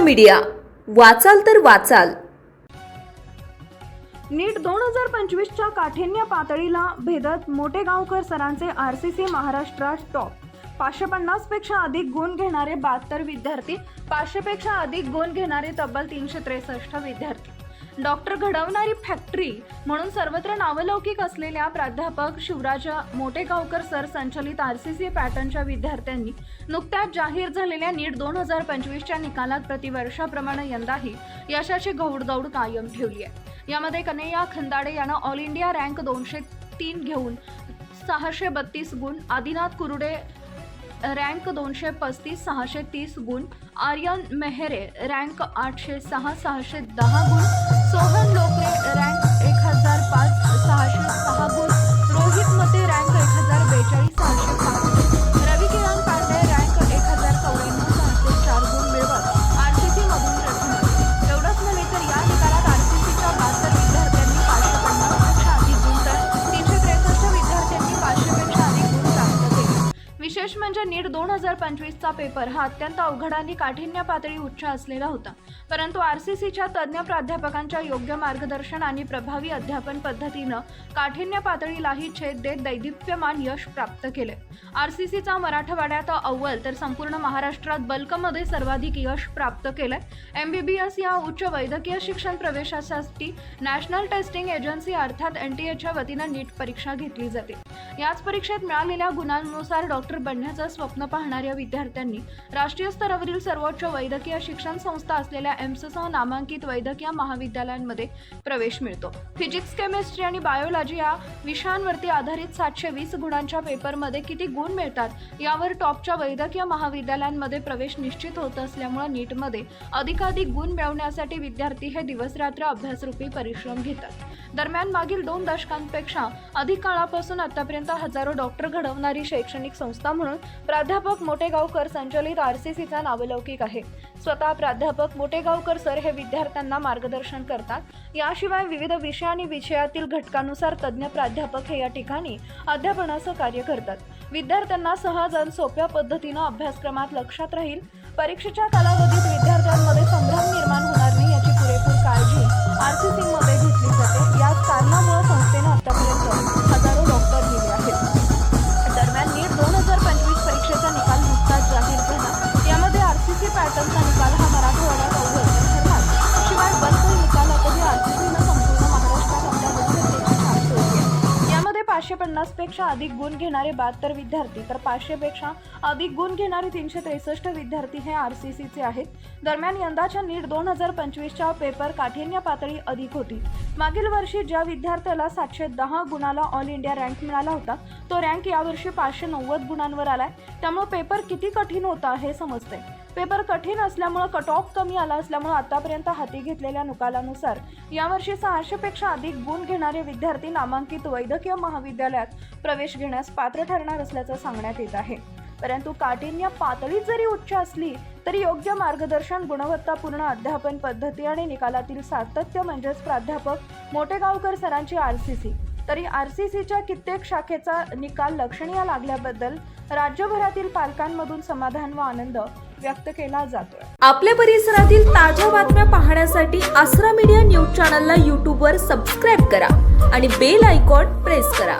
Media. वाचाल तर वाचाल. नीट दोन हजार पंचवीसच्या काठिण्य पातळीला भेदत मोठेगावकर सरांचे आर सी सी महाराष्ट्रात टॉप. पाचशे पन्नासपेक्षा अधिक गुण घेणारे बहात्तर विद्यार्थी पाचशेपेक्षा अधिक गुण घेणारे तब्बल तीनशे त्रेसष्ट विद्यार्थी. डॉक्टर घडवणारी फॅक्टरी म्हणून सर्वत्र नावलौकिक असलेल्या प्राध्यापक शिवराज मोटेगावकर सर संचलित आर सी सी पॅटर्नच्या विद्यार्थ्यांनी नुकत्याच जाहीर झालेल्या नीट दोन हजार पंचवीसच्या निकालात प्रतिवर्षाप्रमाणे यंदाही यशाची घौडदौड कायम ठेवली आहे. यामध्ये कन्हैया खंदाडे यानं ऑल इंडिया रँक दोनशे तीन घेऊन सहाशे बत्तीस गुण आदिनाथ कुरुडे रँक दोनशे पस्तीस सहाशे तीस गुण आर्यन मेहरे रँक आठशे सहा सहाशे दहा गुण सोहन लोकरे रँक म्हणजे नीट दोन हजार पंचवीसचा पेपर हा अत्यंत अवघड आणि काठिण्य पातळी उच्च असलेला होता. परंतु आर सी सीच्या तज्ज्ञ प्राध्यापकांच्या योग्य मार्गदर्शन आणि प्रभावी अध्यापन पद्धतीनं काठिण्य पातळीलाही छेद देत दैदिप्यमान यश प्राप्त केले. आर सी सीचा मराठवाड्यात अव्वल तर संपूर्ण महाराष्ट्रात बल्कमध्ये सर्वाधिक यश प्राप्त केलंय. एम बी बी एस या उच्च वैद्यकीय शिक्षण प्रवेशासाठी नॅशनल टेस्टिंग एजन्सी अर्थात एन टी एच्या वतीनं नीट परीक्षा घेतली जाते. याच परीक्षेत मिळालेल्या गुणांनुसार डॉक्टर बनण्याचं स्वप्न पाहणाऱ्या विद्यार्थ्यांनी राष्ट्रीय स्तरावरील सर्वोच्च वैद्यकीय शिक्षण संस्था असलेल्या एम्ससह नामांकित वैद्यकीय महाविद्यालयांमध्ये प्रवेश मिळतो. फिजिक्स केमिस्ट्री आणि बायोलॉजी या विषयांवरती आधारित सातशे वीस गुणांच्या पेपरमध्ये किती गुण मिळतात यावर टॉपच्या वैद्यकीय महाविद्यालयांमध्ये प्रवेश निश्चित होत असल्यामुळे नीटमध्ये अधिकाधिक गुण मिळवण्यासाठी विद्यार्थी हे दिवसरात्र अभ्यासरूपी परिश्रम घेतात. दरम्यान मागील दोन दशकांपेक्षा अधिक काळापासून आतापर्यंत हजारो डॉक्टर घडवणारी शैक्षणिक संस्था म्हणून प्राध्यापक मोटेगावकर संचलित आर सी सीचा नावलौकिक आहे. स्वतः प्राध्यापक मोटेगावकर सर हे विद्यार्थ्यांना मार्गदर्शन करतात. याशिवाय विविध विषय आणि विषयातील घटकानुसार तज्ज्ञ प्राध्यापक हे या ठिकाणी अध्यापनाचं कार्य करतात. विद्यार्थ्यांना सहज आणि सोप्या पद्धतीनं अभ्यासक्रमात लक्षात राहील. परीक्षेच्या कालावधीत विद्यार्थ्यांमध्ये संभ्रम पन्नासपेक्षा अधिक गुण घेणारे बहात्तर विद्यार्थी तर पाचशे पेक्षा अधिक गुण घेणारे तीनशे त्रेसष्ट विद्यार्थी हे आर सी सीचे आहेत. दरम्यान यंदाच्या नीट दोन हजार पंचवीसच्या पेपर काठिण्य पातळी अधिक होती. मागील वर्षी ज्या विद्यार्थ्याला सातशे दहा गुणाला ऑल इंडिया रँक मिळाला होता तो रँक यावर्षी पाचशे नव्वद गुणांवर आलाय. त्यामुळे पेपर किती कठीण होता हे समजतंय. पेपर कठीण असल्यामुळं कट ऑफ कमी आला असल्यामुळं आतापर्यंत हाती घेतलेल्या निकालानुसार यावर्षी सहाशेपेक्षा अधिक गुण घेणारे विद्यार्थी नामांकित वैद्यकीय महाविद्यालयात प्रवेश घेण्यास पात्र ठरणार असल्याचं सांगण्यात येत आहे. परंतु काठिण्य पातळी जरी उच्च असली तरी योग्य मार्गदर्शन गुणवत्तापूर्ण अध्यापन पद्धती आणि निकालातील सातत्य म्हणजेच प्राध्यापक मोटेगावकर सरांची आर सी सी तरी आर सी सीच्या कित्येक शाखेचा निकाल लक्षणीय लागल्याबद्दल राज्यभरातील पालकांमधून समाधान व आनंद व्यक्त केला जातोय. आपल्या परिसरातील ताज्या बातम्या पाहण्यासाठी आसरा मीडिया न्यूज चॅनलला यूट्यूबवर सबस्क्राईब करा आणि बेल आयकॉन प्रेस करा.